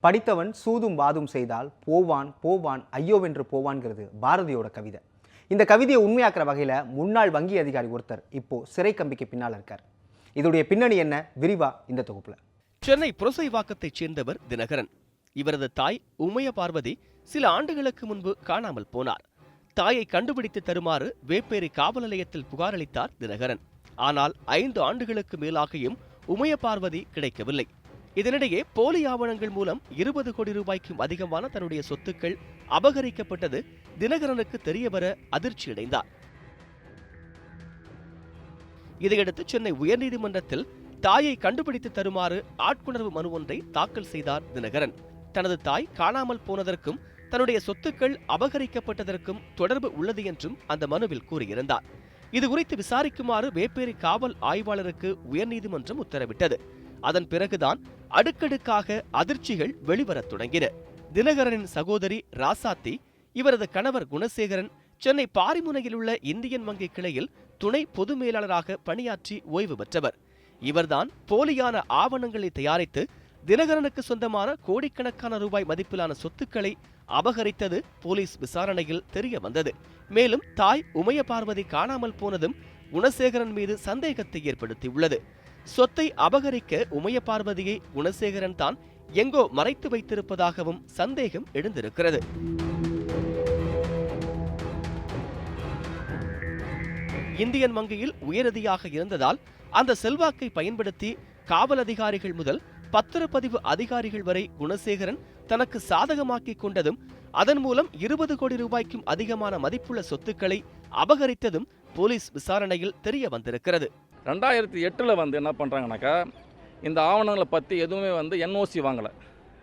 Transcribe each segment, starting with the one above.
படித்தவன் சூதும் வாதும் செய்தால் போவான் போவான் ஐயோவென்று போவான்கிறது பாரதியோட கவிதை. இந்த கவிதையை உண்மையாக்குற வகையில் முன்னாள் வங்கி அதிகாரி ஒருத்தர் இப்போ சிறை கம்பிக்கு பின்னால் இருக்கார். இதோடைய பின்னணி என்ன? விரிவா இந்த தொகுப்புல. சென்னை புரசைவாக்கத்தைச் சேர்ந்தவர் தினகரன். இவரது தாய் உமைய பார்வதி சில ஆண்டுகளுக்கு முன்பு காணாமல் போனார். தாயை கண்டுபிடித்து தருமாறு வேப்பேரி காவல் நிலையத்தில் புகாரளித்தார் தினகரன். ஆனால் ஐந்து ஆண்டுகளுக்கு மேலாகியும் உமைய பார்வதி கிடைக்கவில்லை. இதனிடையே போலி ஆவணங்கள் மூலம் இருபது கோடி ரூபாய்க்கும் அதிகமான தன்னுடைய சொத்துக்கள் அபகரிக்கப்பட்டது தினகரனுக்கு தெரியவர அதிர்ச்சியடைந்தார். இதையடுத்து சென்னை உயர்நீதிமன்றத்தில் தாயை கண்டுபிடித்து தருமாறு ஆட்கொணர்வு மனு ஒன்றை தாக்கல் செய்தார் தினகரன். தனது தாய் காணாமல் போனதற்கும் தன்னுடைய சொத்துக்கள் அபகரிக்கப்பட்டதற்கும் தொடர்பு உள்ளது என்றும் அந்த மனுவில் கூறியிருந்தார். இதுகுறித்து விசாரிக்குமாறு வேப்பேரி காவல் ஆய்வாளருக்கு உயர்நீதிமன்றம் உத்தரவிட்டது. அதன் பிறகுதான் அடுக்கடுக்காக அதிர்ச்சிகள் வெளிவரத் தொடங்கின. தினகரனின் சகோதரி ராசாத்தி இவரது கணவர் குணசேகரன் சென்னை பாரிமுனையில் உள்ள இந்தியன் வங்கி கிளையில் துணை பொது மேலாளராக பணியாற்றி ஓய்வு பெற்றவர். இவர்தான் போலியான ஆவணங்களை தயாரித்து தினகரனுக்கு சொந்தமான கோடிக்கணக்கான ரூபாய் மதிப்பிலான சொத்துக்களை அபகரித்தது போலீஸ் விசாரணையில் தெரிய வந்தது மேலும் தாய் உமைய பார்வதி காணாமல் போனதும் குணசேகரன் மீது சந்தேகத்தை ஏற்படுத்தியுள்ளது. சொத்தை அபகரிக்க உமைய பார்வதியை குணசேகரன் தான் எங்கோ மறைத்து வைத்திருப்பதாகவும் சந்தேகம் எழுந்திருக்கிறது. இந்தியன் வங்கியில் உயரதியாக இருந்ததால் அந்த செல்வாக்கை பயன்படுத்தி காவல் அதிகாரிகள் முதல் பத்திரப்பதிவு அதிகாரிகள் வரை குணசேகரன் தனக்கு சாதகமாக்கிக் கொண்டதும் அதன் மூலம் இருபது கோடி ரூபாய்க்கும் அதிகமான மதிப்புள்ள சொத்துக்களை அபகரித்ததும் போலீஸ் விசாரணையில் தெரிய வந்திருக்கிறது. ரெண்டாயிரத்தி எட்டில் வந்து என்ன பண்ணுறாங்கனாக்கா இந்த ஆவணங்களை பற்றி எதுவுமே வந்து என்ஓசி வாங்கலை.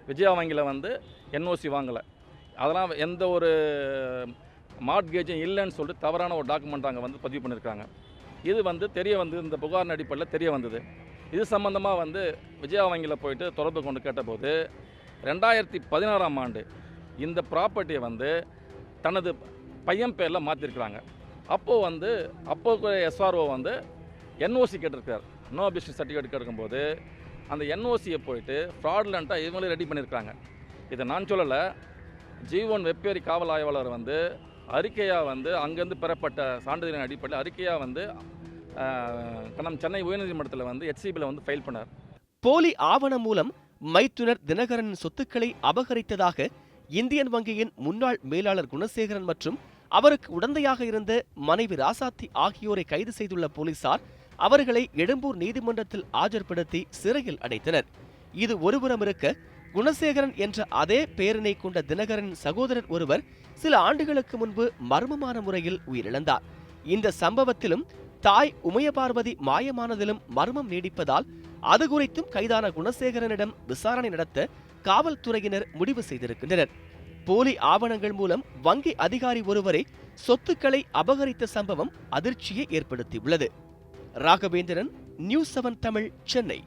விஜயா வங்கியில் வந்து என்ஓசி வாங்கலை. அதெல்லாம் எந்த ஒரு மார்ட்கேஜும் இல்லைன்னு சொல்லிட்டு தவறான ஒரு டாக்குமெண்ட் அங்கே வந்து பதிவு பண்ணியிருக்காங்க இது வந்து தெரிய வந்து இந்த புகார் அடிப்படையில் தெரிய வந்தது. இது சம்மந்தமாக வந்து விஜயா வங்கியில் போயிட்டு தொடர்பு கொண்டு கேட்டபோது ரெண்டாயிரத்தி பதினாறாம் ஆண்டு இந்த ப்ராப்பர்ட்டியை வந்து தனது பையன் பேரில் மாற்றிருக்கிறாங்க அப்போது வந்து அப்போ எஸ்ஆர்ஓ வந்து என்ஓசி கேட்டிருக்கார். நோ பிஸ்னஸ் சர்டிஃபிகேட் கேட்கும்போது அந்த என்ஓசியை போயிட்டு ஃப்ராட்லண்ட்டாக இவங்களே ரெடி பண்ணியிருக்காங்க. இதை நான் சொல்லலை. ஜீவன் வெப்பேரி காவல் ஆய்வாளர் வந்து அறிக்கையாக வந்து அங்கேருந்து பெறப்பட்ட சான்றிதழின் அடிப்படையில் அறிக்கையாக வந்து நம் சென்னை உயர்நீதிமன்றத்தில் வந்து ஹெச்சிபியில் வந்து ஃபைல் பண்ணார். போலி ஆவணம் மூலம் மைத்துனர் தினகரனின் சொத்துக்களை அபகரித்ததாக இந்தியன் வங்கியின் முன்னாள் மேலாளர் குணசேகரன் மற்றும் அவருக்கு உடந்தையாக இருந்த மனைவி ராசாத்தி ஆகியோரை கைது செய்துள்ள போலீசார் அவர்களை எழும்பூர் நீதிமன்றத்தில் ஆஜர்படுத்தி சிறையில் அடைத்தனர். இது ஒருபுறம் இருக்க குணசேகரன் என்ற அதே பேரனை கொண்ட தினகரனின் சகோதரர் ஒருவர் சில ஆண்டுகளுக்கு முன்பு மர்மமான முறையில் உயிரிழந்தார். இந்த சம்பவத்திலும் தாய் உமையபார்வதி மாயமானதிலும் மர்மம் நீடிப்பதால் அது குறித்தும் கைதான குணசேகரனிடம் விசாரணை நடத்த காவல்துறையினர் முடிவு செய்திருக்கின்றனர். போலி ஆவணங்கள் மூலம் வங்கி அதிகாரி ஒருவரை சொத்துக்களை அபகரித்த சம்பவம் அதிர்ச்சியை ஏற்படுத்தியுள்ளது. Raghavendran news seven Tamil Chennai.